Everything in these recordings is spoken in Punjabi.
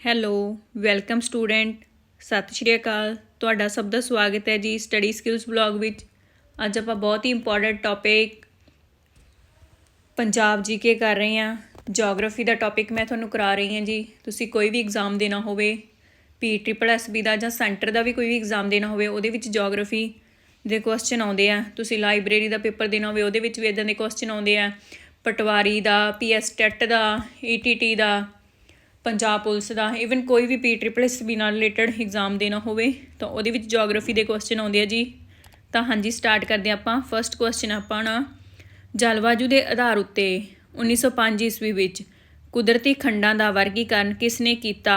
ਹੈਲੋ, ਵੈਲਕਮ ਸਟੂਡੈਂਟ, ਸਤਿ ਸ਼੍ਰੀ ਅਕਾਲ। ਤੁਹਾਡਾ ਸਭ ਦਾ ਸਵਾਗਤ ਹੈ ਜੀ ਸਟੱਡੀ ਸਕਿੱਲਸ ਬਲੌਗ ਵਿੱਚ। ਅੱਜ ਆਪਾਂ ਬਹੁਤ ਹੀ ਇੰਪੋਰਟੈਂਟ ਟੌਪਿਕ ਪੰਜਾਬ ਜੀਕੇ ਕਰ ਰਹੇ ਹਾਂ। ਜੀਓਗ੍ਰਾਫੀ ਦਾ ਟੌਪਿਕ ਮੈਂ ਤੁਹਾਨੂੰ ਕਰਾ ਰਹੀ ਹਾਂ ਜੀ। ਤੁਸੀਂ ਕੋਈ ਵੀ ਐਗਜ਼ਾਮ ਦੇਣਾ ਹੋਵੇ ਪੀ ਟ੍ਰਿਪਲ ਐਸ ਬੀ ਦਾ ਜਾਂ ਸੈਂਟਰ ਦਾ ਵੀ ਕੋਈ ਵੀ ਐਗਜ਼ਾਮ ਦੇਣਾ ਹੋਵੇ, ਉਹਦੇ ਵਿੱਚ ਜੀਓਗ੍ਰਾਫੀ ਦੇ ਕੁਐਸਚਨ ਆਉਂਦੇ ਆ। ਤੁਸੀਂ ਲਾਇਬ੍ਰੇਰੀ ਦਾ ਪੇਪਰ ਦੇਣਾ ਹੋਵੇ, ਉਹਦੇ ਵਿੱਚ ਵੀ ਇਦਾਂ ਦੇ ਕੁਐਸਚਨ ਆਉਂਦੇ ਆ। ਪਟਵਾਰੀ ਦਾ ਪੀਐਸ ਟੈਟ ਦਾ ਈਟੀਟੀ ਦਾ ਪੰਜਾਬ ਪੁਲਿਸ ਦਾ ਇਵਨ ਕੋਈ ਵੀ ਪੀ ਟ੍ਰਿਪਲ ਐਸ ਬੀ ਨਾਲ ਰਿਲੇਟਡ ਐਗਜ਼ਾਮ ਦੇਣਾ ਹੋਵੇ, ਤਾਂ ਉਹਦੇ ਵਿੱਚ ਜੀਓਗ੍ਰਾਫੀ ਦੇ ਕੁਐਸਚਨ ਆਉਂਦੇ ਆ ਜੀ। ਤਾਂ ਹਾਂਜੀ ਸਟਾਰਟ ਕਰਦੇ ਹਾਂ ਆਪਾਂ। ਫਰਸਟ ਕੁਐਸਚਨ ਆਪਾਂ ਨਾ, ਜਲਵਾਯੂ ਦੇ ਆਧਾਰ ਉੱਤੇ 1905 ਈਸਵੀ ਵਿੱਚ ਕੁਦਰਤੀ ਖੰਡਾਂ ਦਾ ਵਰਗੀਕਰਨ ਕਿਸ ਨੇ ਕੀਤਾ?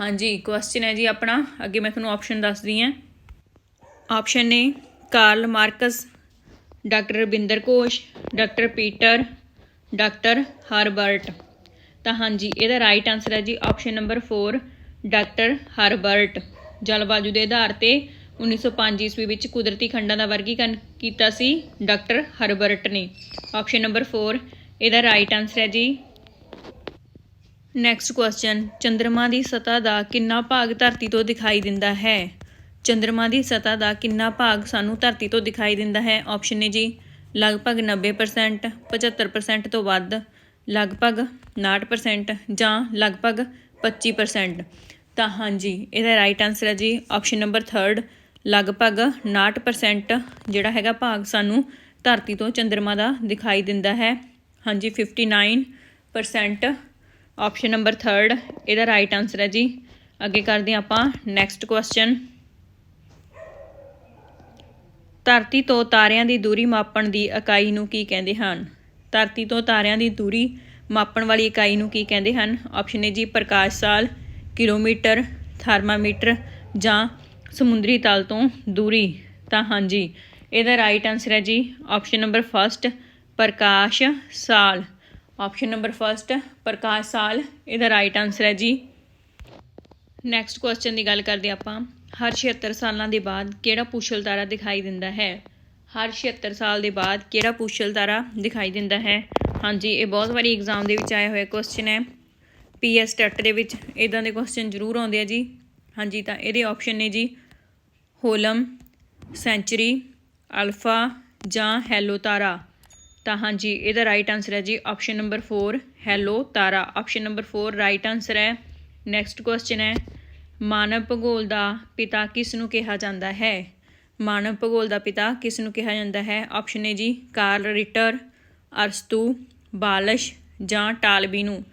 ਹਾਂਜੀ ਕੁਐਸਚਨ ਹੈ ਜੀ ਆਪਣਾ। ਅੱਗੇ ਮੈਂ ਤੁਹਾਨੂੰ ਆਪਸ਼ਨ ਦੱਸਦੀ ਹਾਂ। ਆਪਸ਼ਨ ਨੇ Karl Marx doctor Ravindra Ghosh, doctor Peter, doctor Herbert. ਤਾਂ ਹਾਂਜੀ, ਇਹਦਾ ਰਾਈਟ ਆਨਸਰ ਹੈ ਜੀ ਆਪਸ਼ਨ ਨੰਬਰ 4 ਡਾਕਟਰ ਹਰਬਰਟ ਜਲਵਾਯੂ ਦੇ ਆਧਾਰ ਤੇ 1905 ਈਸਵੀ ਵਿੱਚ ਕੁਦਰਤੀ ਖੰਡਾਂ ਦਾ ਵਰਗੀਕਰਨ ਕੀਤਾ ਸੀ ਡਾਕਟਰ ਹਰਬਰਟ ਨੇ। ਆਪਸ਼ਨ ਨੰਬਰ 4 ਇਹਦਾ ਰਾਈਟ ਆਨਸਰ ਹੈ ਜੀ। ਨੈਕਸਟ ਕੁਐਸਚਨ ਚੰ드ਰਮਾ ਦੀ ਸਤਹ ਦਾ ਕਿੰਨਾ ਭਾਗ ਧਰਤੀ ਤੋਂ ਦਿਖਾਈ ਦਿੰਦਾ ਹੈ? ਚੰ드ਰਮਾ ਦੀ ਸਤਹ ਦਾ ਕਿੰਨਾ ਭਾਗ ਸਾਨੂੰ ਧਰਤੀ ਤੋਂ ਦਿਖਾਈ ਦਿੰਦਾ ਹੈ? ਆਪਸ਼ਨ ਨੇ ਜੀ, ਲਗਭਗ 90% 75% ਤੋਂ ਵੱਧ। ਲਗਭਗ 59% ਜਾਂ ਲਗਭਗ 25% ਤਾਂ ਹਾਂਜੀ, ਇਹਦਾ ਰਾਈਟ ਆਨਸਰ ਹੈ ਜੀ ਆਪਸ਼ਨ ਨੰਬਰ 3 ਲਗਭਗ 59% ਜਿਹੜਾ ਹੈਗਾ ਭਾਗ ਸਾਨੂੰ ਧਰਤੀ ਤੋਂ ਚੰ드ਰਮਾ ਦਾ ਦਿਖਾਈ ਦਿੰਦਾ ਹੈ। ਹਾਂਜੀ 59% ਆਪਸ਼ਨ ਨੰਬਰ 3 ਇਹਦਾ ਰਾਈਟ ਆਨਸਰ ਹੈ ਜੀ। ਅੱਗੇ ਕਰਦੇ ਹਾਂ ਆਪਾਂ ਨੈਕਸਟ ਕੁਐਸਚਨ ਧਰਤੀ ਤੋਂ ਤਾਰਿਆਂ ਦੀ ਦੂਰੀ ਮਾਪਣ ਦੀ ਇਕਾਈ ਨੂੰ ਕੀ ਕਹਿੰਦੇ ਹਨ? ਧਰਤੀ ਤੋਂ ਤਾਰਿਆਂ ਦੀ ਦੂਰੀ ਮਾਪਣ ਵਾਲੀ ਇਕਾਈ ਨੂੰ ਕੀ ਕਹਿੰਦੇ ਹਨ? ਆਪਸ਼ਨ ਏ ਜੀ, ਪ੍ਰਕਾਸ਼ ਸਾਲ, ਕਿਲੋਮੀਟਰ, ਥਰਮਾਮੀਟਰ ਜਾਂ ਸਮੁੰਦਰੀ ਤਲ ਤੋਂ ਦੂਰੀ। ਤਾਂ ਹਾਂਜੀ, ਇਹਦਾ ਰਾਈਟ ਆਨਸਰ ਹੈ ਜੀ ਆਪਸ਼ਨ ਨੰਬਰ ਫਸਟ ਪ੍ਰਕਾਸ਼ ਸਾਲ। ਆਪਸ਼ਨ ਨੰਬਰ ਫਸਟ ਪ੍ਰਕਾਸ਼ ਸਾਲ, ਇਹਦਾ ਰਾਈਟ ਆਨਸਰ ਹੈ ਜੀ। ਨੈਕਸਟ ਕੁਐਸਚਨ ਦੀ ਗੱਲ ਕਰਦੇ ਆਪਾਂ। ਹਰ 76 ਸਾਲਾਂ ਦੇ ਬਾਅਦ ਕਿਹੜਾ ਪੁਸ਼ਲ ਤਾਰਾ ਦਿਖਾਈ ਦਿੰਦਾ ਹੈ? ਹਰ 76 ਸਾਲ ਦੇ ਬਾਅਦ ਕਿਹੜਾ ਪੁਸ਼ਲ ਤਾਰਾ ਦਿਖਾਈ ਦਿੰਦਾ ਹੈ? ਹਾਂਜੀ, ਇਹ ਬਹੁਤ ਵਾਰੀ ਐਗਜ਼ਾਮ ਦੇ ਵਿੱਚ ਆਇਆ ਹੋਇਆ ਕੁਐਸਚਨ ਹੈ। ਪੀਐਸ ਟੈਟ ਦੇ ਵਿੱਚ ਇਦਾਂ ਦੇ ਕੁਐਸਚਨ ਜ਼ਰੂਰ ਆਉਂਦੇ ਆ ਜੀ। ਹਾਂਜੀ, ਤਾਂ ਇਹਦੇ ਆਪਸ਼ਨ ਨੇ ਜੀ, ਹੋਲਮ, ਸੈਂਚਰੀ, ਅਲਫਾ ਜਾਂ ਹੈਲੋ ਤਾਰਾ। ਤਾਂ ਹਾਂਜੀ, ਇਹਦਾ ਰਾਈਟ ਆਨਸਰ ਹੈ ਜੀ ਆਪਸ਼ਨ ਨੰਬਰ 4 ਹੈਲੋ ਤਾਰਾ। ਆਪਸ਼ਨ ਨੰਬਰ 4 ਰਾਈਟ ਆਨਸਰ ਹੈ। ਨੈਕਸਟ ਕੁਐਸਚਨ ਹੈ, ਮਾਨਵ ਭੂਗੋਲ ਦਾ ਪਿਤਾ ਕਿਸ ਨੂੰ ਕਿਹਾ ਜਾਂਦਾ ਹੈ? ਮਾਨਵ ਭੂਗੋਲ ਦਾ ਪਿਤਾ ਕਿਸ ਨੂੰ ਕਿਹਾ ਜਾਂਦਾ ਹੈ? ਆਪਸ਼ਨ ਹੈ ਜੀ ਕਾਰਲ ਰਿਟਰ ਅਰਸਤੂ, ਬਾਲਸ਼ ਜਾਂ ਟਾਲਬੀ ਨੂੰ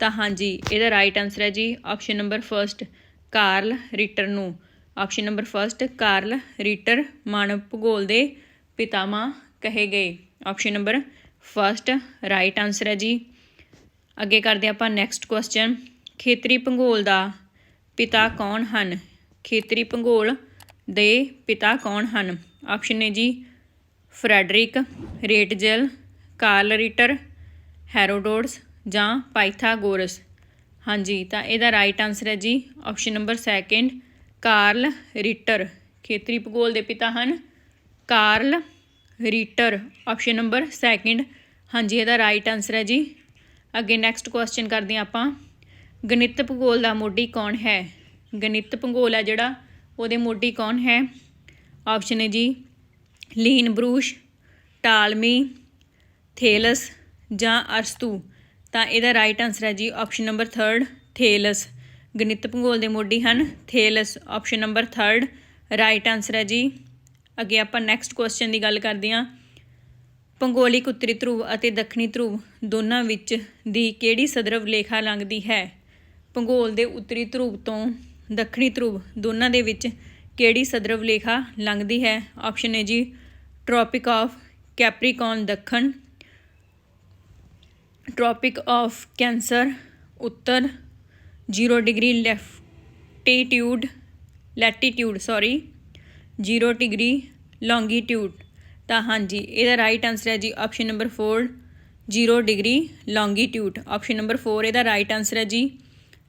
ਤਾਂ ਹਾਂਜੀ ਇਹਦਾ ਰਾਈਟ ਆਨਸਰ ਹੈ ਜੀ option number first Karl Ritter ਨੂੰ option number first Karl Ritter ਮਾਨਵ ਭੂਗੋਲ ਦੇ ਪਿਤਾਮਾ ਕਹੇ ਗਏ। Option number first right answer ਹੈ ਜੀ। ਅੱਗੇ ਕਰਦੇ ਆਪਾਂ ਨੈਕਸਟ ਕੁਐਸਚਨ ਖੇਤਰੀ ਭੂਗੋਲ ਦਾ ਪਿਤਾ ਕੌਣ ਹਨ? ਖੇਤਰੀ ਭੂਗੋਲ ਦੇ ਪਿਤਾ ਕੌਣ ਹਨ? ਆਪਸ਼ਨ ਨੇ ਜੀ Frederick, Ratzel, Carl Ritter, Herodotus ਜਾਂ ਪਾਈਥਾਗੋਰਸ। ਹਾਂਜੀ, ਤਾਂ ਇਹਦਾ ਰਾਈਟ ਆਨਸਰ ਹੈ ਜੀ option number second Karl Ritter. ਖੇਤਰੀ ਭੂਗੋਲ ਦੇ ਪਿਤਾ ਹਨ Karl Ritter option number second ਹਾਂਜੀ, ਇਹਦਾ ਰਾਈਟ ਆਨਸਰ ਹੈ ਜੀ। ਅੱਗੇ ਨੈਕਸਟ ਕੁਐਸਚਨ ਕਰਦੇ ਹਾਂ ਆਪਾਂ। ਗਣਿਤ ਭੂਗੋਲ ਦਾ ਮੋਢੀ ਕੌਣ ਹੈ? ਗਣਿਤ ਭੂਗੋਲ ਹੈ ਜਿਹੜਾ ਉਹਦੇ ਮੋਢੀ ਕੌਣ ਹੈ? ਆਪਸ਼ਨ ਹੈ ਜੀ, ਲੀਨ ਬਰੂਸ਼, ਟਾਲਮੀ, ਥੇਲਸ ਜਾਂ ਅਰਸਤੂ। ਤਾਂ ਇਹਦਾ ਰਾਈਟ ਆਨਸਰ ਹੈ ਜੀ ਆਪਸ਼ਨ ਨੰਬਰ 3 ਥੇਲਸ। ਗਣਿਤ ਭੂਗੋਲ ਦੇ ਮੋਢੀ ਹਨ, Thales option number 3 right answer ਹੈ ਜੀ, ਅੱਗੇ ਆਪਾਂ ਨੈਕਸਟ ਕੁਐਸਚਨ ਦੀ ਗੱਲ ਕਰਦੇ ਹਾਂ। ਭੂਗੋਲਿਕ ਉੱਤਰੀ ਧਰੁਵ ਅਤੇ ਦੱਖਣੀ ਧਰੁਵ ਦੋਨਾਂ ਵਿੱਚ ਦੀ ਕਿਹੜੀ ਸਦਰਵ ਲੇਖਾ ਲੰਘਦੀ ਹੈ? ਭੂਗੋਲ ਦੇ ਉੱਤਰੀ ਧਰੂਵ ਤੋਂ ਦੱਖਣੀ ਧਰੂਵ, ਦੋਨਾਂ ਦੇ ਵਿੱਚ ਕਿਹੜੀ ਸਦਰਵ ਲੇਖਾ ਲੰਘਦੀ ਹੈ? ਆਪਸ਼ਨ ਹੈ ਜੀ ਟ੍ਰੋਪਿਕ ਆਫ ਕੈਪਰੀਕੌਨ ਦੱਖਣ ਟ੍ਰੋਪਿਕ ਆਫ ਕੈਂਸਰ ਉੱਤਰ 0 degree latitude latitude sorry 0 degree longitude ਤਾਂ ਹਾਂਜੀ, ਇਹਦਾ ਰਾਈਟ ਆਨਸਰ ਹੈ ਜੀ option number 4 0 degree longitude option number 4 ਇਹਦਾ ਰਾਈਟ ਆਨਸਰ ਹੈ ਜੀ।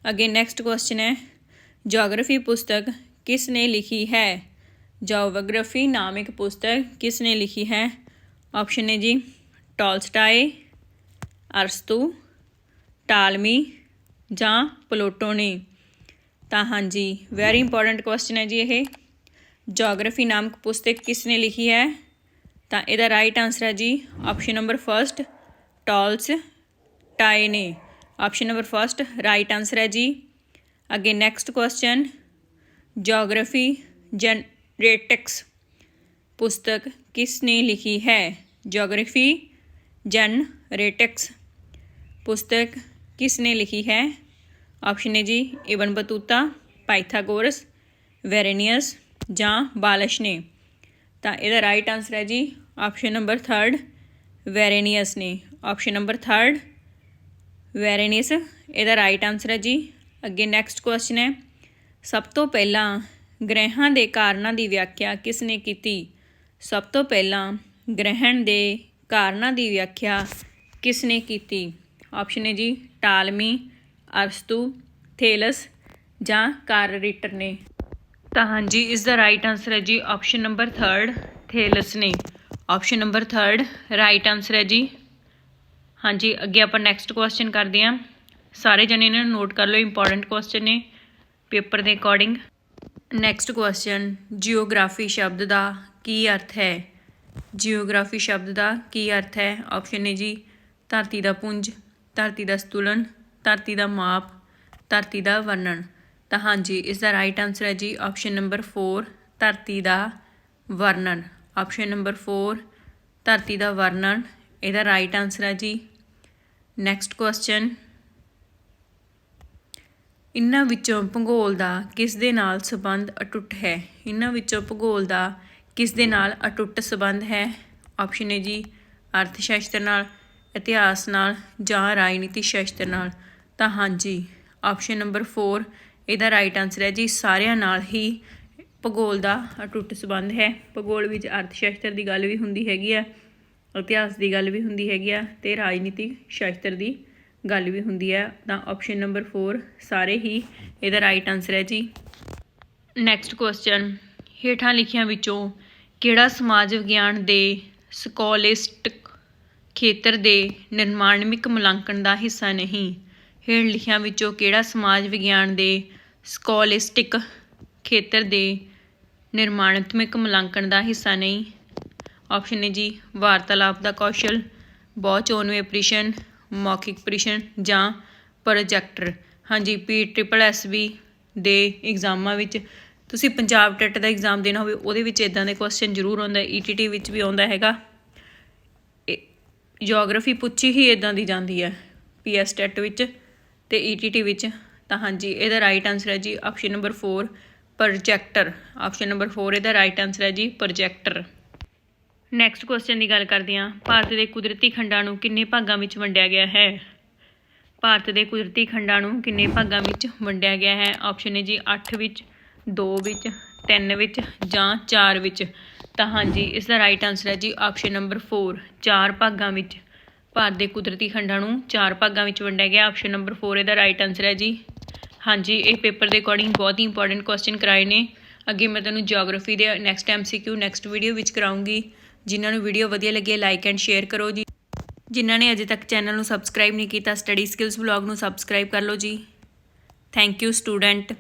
ਅੱਗੇ ਨੈਕਸਟ ਕੁਐਸਚਨ ਹੈ। ਜੀਓਗ੍ਰਾਫੀ ਪੁਸਤਕ ਕਿਸ ਨੇ ਲਿਖੀ ਹੈ? ਜੀਓਗ੍ਰਾਫੀ ਨਾਮ ਇੱਕ ਪੁਸਤਕ ਕਿਸ ਨੇ ਲਿਖੀ ਹੈ? ਆਪਸ਼ਨ ਹੈ ਜੀ, ਟੋਲਸਟਾਏ, ਅਰਸਤੂ, ਟਾਲਮੀ ਜਾਂ ਪਲੋਟੋ ਨੇ। ਤਾਂ ਹਾਂਜੀ ਵੈਰੀ ਇੰਪੋਰਟੈਂਟ ਕੁਐਸਚਨ ਹੈ ਜੀ ਇਹ। ਜੀਓਗ੍ਰਾਫੀ ਨਾਮਕ ਪੁਸਤਕ ਕਿਸ ਨੇ ਲਿਖੀ ਹੈ? ਤਾਂ ਇਹਦਾ ਰਾਈਟ ਆਨਸਰ ਹੈ ਜੀ ਆਪਸ਼ਨ ਨੰਬਰ ਫਰਸਟ ਟਾਲਸ ਟਾਈ ਨੇ। Option number first right answer ਹੈ ਜੀ ਅੱਗੇ ਨੈਕਸਟ ਕੁਐਸਚਨ ਜੀਓਗ੍ਰਾਫੀ ਜਨਰੇਟਿਕਸ ਪੁਸਤਕ ਕਿਸ ਨੇ ਲਿਖੀ ਹੈ? ਜੀਓਗ੍ਰਾਫੀ ਜਨਰੇਟਿਕਸ ਪੁਸਤਕ ਕਿਸ ਨੇ ਲਿਖੀ ਹੈ? ਆਪਸ਼ਨ ਹੈ ਜੀ ਇਬਨ ਬਤੂਤਾ ਪਾਈਥਾਗੋਰਸ ਵੈਰੇਨੀਅਸ ਜਾਂ ਬਾਲਸ਼ ਨੇ। ਤਾਂ ਇਹਦਾ ਰਾਈਟ ਆਨਸਰ ਹੈ ਜੀ ਆਪਸ਼ਨ ਨੰਬਰ 3 ਵੈਰੇਨੀਅਸ ਨੇ। ਆਪਸ਼ਨ ਨੰਬਰ 3 ਵੈਰੇਨੀਅਸ ਇਹਦਾ ਰਾਈਟ ਆਨਸਰ ਹੈ ਜੀ ਅੱਗੇ ਨੈਕਸਟ ਕੁਐਸਚਨ ਹੈ। ਸਭ ਤੋਂ ਪਹਿਲਾਂ ਗ੍ਰਹਿਾਂ ਦੇ ਕਾਰਨਾਂ ਦੀ ਵਿਆਖਿਆ ਕਿਸ ਨੇ ਕੀਤੀ? ਸਭ ਤੋਂ ਪਹਿਲਾਂ ਗ੍ਰਹਿਣ ਦੇ ਕਾਰਨਾਂ ਦੀ ਵਿਆਖਿਆ ਕਿਸ ਨੇ ਕੀਤੀ? ਆਪਸ਼ਨ ਹੈ ਜੀ ਟਾਲਮੀ ਅਰਸਤੂ ਥੇਲਸ ਜਾਂ ਕਾਰਰੀਟਰ ਨੇ। ਤਾਂ ਹਾਂਜੀ, ਇਸ ਦਾ ਰਾਈਟ ਆਨਸਰ ਹੈ ਜੀ ਆਪਸ਼ਨ ਨੰਬਰ 3 ਥੇਲਸ ਨੇ। ਆਪਸ਼ਨ ਨੰਬਰ 3 ਰਾਈਟ ਆਨਸਰ ਹੈ ਜੀ। ਹਾਂਜੀ, ਅੱਗੇ ਆਪਾਂ ਨੈਕਸਟ ਕੁਐਸਚਨ ਕਰਦੇ ਹਾਂ। ਸਾਰੇ ਜਣੇ ਇਹਨਾਂ ਨੂੰ ਨੋਟ ਕਰ ਲਓ ਇੰਪੋਰਟੈਂਟ ਕੁਐਸਚਨ ਨੇ ਪੇਪਰ ਦੇ ਅਕੋਰਡਿੰਗ ਨੈਕਸਟ ਕੁਐਸਚਨ ਜੀਓਗ੍ਰਾਫੀ ਸ਼ਬਦ ਦਾ ਕੀ ਅਰਥ ਹੈ? ਜੀਓਗ੍ਰਾਫੀ ਸ਼ਬਦ ਦਾ ਕੀ ਅਰਥ ਹੈ? ਆਪਸ਼ਨ ਹੈ ਜੀ, ਧਰਤੀ ਦਾ ਪੁੰਜ, ਧਰਤੀ ਦਾ ਸਤੁਲਨ, ਧਰਤੀ ਦਾ ਮਾਪ, ਧਰਤੀ ਦਾ ਵਰਣਨ। ਤਾਂ ਹਾਂਜੀ ਇਸ ਦਾ ਰਾਈਟ ਆਨਸਰ ਹੈ ਜੀ ਆਪਸ਼ਨ ਨੰਬਰ 4 ਧਰਤੀ ਦਾ ਵਰਣਨ। ਆਪਸ਼ਨ ਨੰਬਰ 4 ਧਰਤੀ ਦਾ ਵਰਣਨ, ਇਹਦਾ ਰਾਈਟ ਆਨਸਰ ਹੈ ਜੀ। ਨੈਕਸਟ ਕੁਐਸਚਨ ਇਹਨਾਂ ਵਿੱਚੋਂ ਭੂਗੋਲ ਦਾ ਕਿਸ ਦੇ ਨਾਲ ਸੰਬੰਧ ਅਟੁੱਟ ਹੈ? ਇਹਨਾਂ ਵਿੱਚੋਂ ਭੂਗੋਲ ਦਾ ਕਿਸ ਦੇ ਨਾਲ ਅਟੁੱਟ ਸੰਬੰਧ ਹੈ? ਆਪਸ਼ਨ ਹੈ ਜੀ ਅਰਥ ਸ਼ਾਸਤਰ ਨਾਲ, ਇਤਿਹਾਸ ਨਾਲ ਜਾਂ ਰਾਜਨੀਤੀ ਸ਼ਾਸਤਰ ਨਾਲ। ਤਾਂ ਹਾਂਜੀ ਆਪਸ਼ਨ ਨੰਬਰ 4 ਇਹਦਾ ਰਾਈਟ ਆਨਸਰ ਹੈ ਜੀ, ਸਾਰਿਆਂ ਨਾਲ ਹੀ ਭੂਗੋਲ ਦਾ ਅਟੁੱਟ ਸੰਬੰਧ ਹੈ। ਭੂਗੋਲ ਵਿੱਚ ਅਰਥ ਸ਼ਾਸਤਰ ਦੀ ਗੱਲ ਵੀ ਹੁੰਦੀ ਹੈਗੀ ਆ, ਇਤਿਹਾਸ ਦੀ ਗੱਲ ਵੀ ਹੁੰਦੀ ਹੈਗੀ ਆ ਤੇ ਰਾਜਨੀਤਿਕ ਸ਼ਾਸਤਰ ਦੀ ਗੱਲ ਵੀ ਹੁੰਦੀ ਹੈ ਤਾਂ ਆਪਸ਼ਨ ਨੰਬਰ 4 ਸਾਰੇ ਹੀ ਇਹਦਾ ਰਾਈਟ ਆਨਸਰ ਹੈ ਜੀ। ਨੈਕਸਟ ਕੁਐਸਚਨ ਹੇਠਾਂ ਲਿਖਿਆਂ ਵਿੱਚੋਂ ਕਿਹੜਾ ਸਮਾਜ ਵਿਗਿਆਨ ਦੇ ਸਕੋਲਿਸਟਿਕ ਖੇਤਰ ਦੇ ਨਿਰਮਾਣਮਿਕ ਮੁਲਾਂਕਣ ਦਾ ਹਿੱਸਾ ਨਹੀਂ? ਹੇਠ ਲਿਖਿਆਂ ਵਿੱਚੋਂ ਕਿਹੜਾ ਸਮਾਜ ਵਿਗਿਆਨ ਦੇ ਸਕੋਲਿਸਟਿਕ ਖੇਤਰ ਦੇ ਨਿਰਮਾਣਾਤਮਕ ਮੁਲਾਂਕਣ ਦਾ ਹਿੱਸਾ ਨਹੀਂ? ਆਪਸ਼ਨ ਹੈ ਜੀ ਵਾਰਤਾਲਾਪ ਦਾ ਕੌਸ਼ਲ ਬਹੁਚੋਨਵੇਂ ਪ੍ਰਸ਼ਨ ਮੌਖਿਕ ਪ੍ਰੀਸ਼ਨ ਜਾਂ ਪ੍ਰੋਜੈਕਟਰ। ਹਾਂਜੀ, ਪੀ ਟ੍ਰਿਪਲ ਐਸ ਬੀ ਦੇ ਐਗਜ਼ਾਮਾਂ ਵਿੱਚ ਤੁਸੀਂ ਪੰਜਾਬ ਟੈਟ ਦਾ ਐਗਜ਼ਾਮ ਦੇਣਾ ਹੋਵੇ, ਉਹਦੇ ਵਿੱਚ ਇਦਾਂ ਦੇ ਕੁਐਸਚਨ ਜ਼ਰੂਰ ਆਉਂਦਾ ਈਟੀਟੀ ਵਿੱਚ ਵੀ ਆਉਂਦਾ ਹੈਗਾ। ਜੀਓਗ੍ਰਾਫੀ ਪੁੱਛੀ ਹੀ ਇਦਾਂ ਦੀ ਜਾਂਦੀ ਹੈ ਪੀਐਸ ਟੈਟ ਵਿੱਚ ਤੇ ਈਟੀਟੀ ਵਿੱਚ। ਤਾਂ ਹਾਂਜੀ, ਇਹਦਾ ਰਾਈਟ ਆਨਸਰ ਹੈ ਜੀ option number 4 projector option number 4 ਇਹਦਾ ਰਾਈਟ ਆਨਸਰ ਹੈ ਜੀ ਪ੍ਰੋਜੈਕਟਰ ਨੈਕਸਟ ਕੁਐਸਚਨ ਦੀ ਗੱਲ ਕਰਦੇ ਹਾਂ। ਭਾਰਤ ਦੇ ਕੁਦਰਤੀ ਖੰਡਾਂ ਨੂੰ ਕਿੰਨੇ ਭਾਗਾਂ ਵਿੱਚ ਵੰਡਿਆ ਗਿਆ ਹੈ? ਭਾਰਤ ਦੇ ਕੁਦਰਤੀ ਖੰਡਾਂ ਨੂੰ ਕਿੰਨੇ ਭਾਗਾਂ ਵਿੱਚ ਵੰਡਿਆ ਗਿਆ ਹੈ? ਆਪਸ਼ਨ ਹੈ ਜੀ 8 ਵਿੱਚ 2 ਵਿੱਚ 3 ਵਿੱਚ ਜਾਂ 4 ਵਿੱਚ। ਤਾਂ ਹਾਂਜੀ, ਇਸ ਦਾ ਰਾਈਟ ਆਨਸਰ ਹੈ ਜੀ ਆਪਸ਼ਨ ਨੰਬਰ 4 ਚਾਰ ਭਾਗਾਂ ਵਿੱਚ। ਭਾਰਤ ਦੇ ਕੁਦਰਤੀ ਖੰਡਾਂ ਨੂੰ ਚਾਰ ਭਾਗਾਂ ਵਿੱਚ ਵੰਡਿਆ ਗਿਆ। ਆਪਸ਼ਨ ਨੰਬਰ 4 ਇਹਦਾ ਰਾਈਟ ਆਨਸਰ ਹੈ ਜੀ। ਹਾਂਜੀ, ਇਹ ਪੇਪਰ ਦੇ ਅਕੋਰਡਿੰਗ ਬਹੁਤ ਹੀ ਇੰਪੋਰਟੈਂਟ ਕੁਐਸਚਨ ਕਰਾਏ ਨੇ। ਅੱਗੇ ਮੈਂ ਤੁਹਾਨੂੰ ਜੀਓਗ੍ਰਾਫੀ ਦੇ ਨੈਕਸਟ ਐਮਸੀਕਿਊ ਨੈਕਸਟ ਵੀਡੀਓ ਵਿੱਚ ਕਰਾਉਂਗੀ। ਜਿਨ੍ਹਾਂ ਨੂੰ ਵੀਡੀਓ ਵਧੀਆ ਲੱਗੀ ਹੈ ਲਾਈਕ ਐਂਡ ਸ਼ੇਅਰ ਕਰੋ ਜੀ। ਜਿਨ੍ਹਾਂ ਨੇ ਅਜੇ ਤੱਕ ਚੈਨਲ ਨੂੰ ਸਬਸਕ੍ਰਾਈਬ ਨਹੀਂ ਕੀਤਾ ਸਟੱਡੀ ਸਕਿੱਲਸ ਵਲੌਗ ਨੂੰ ਸਬਸਕ੍ਰਾਈਬ ਕਰ ਲਓ ਜੀ। Thank you student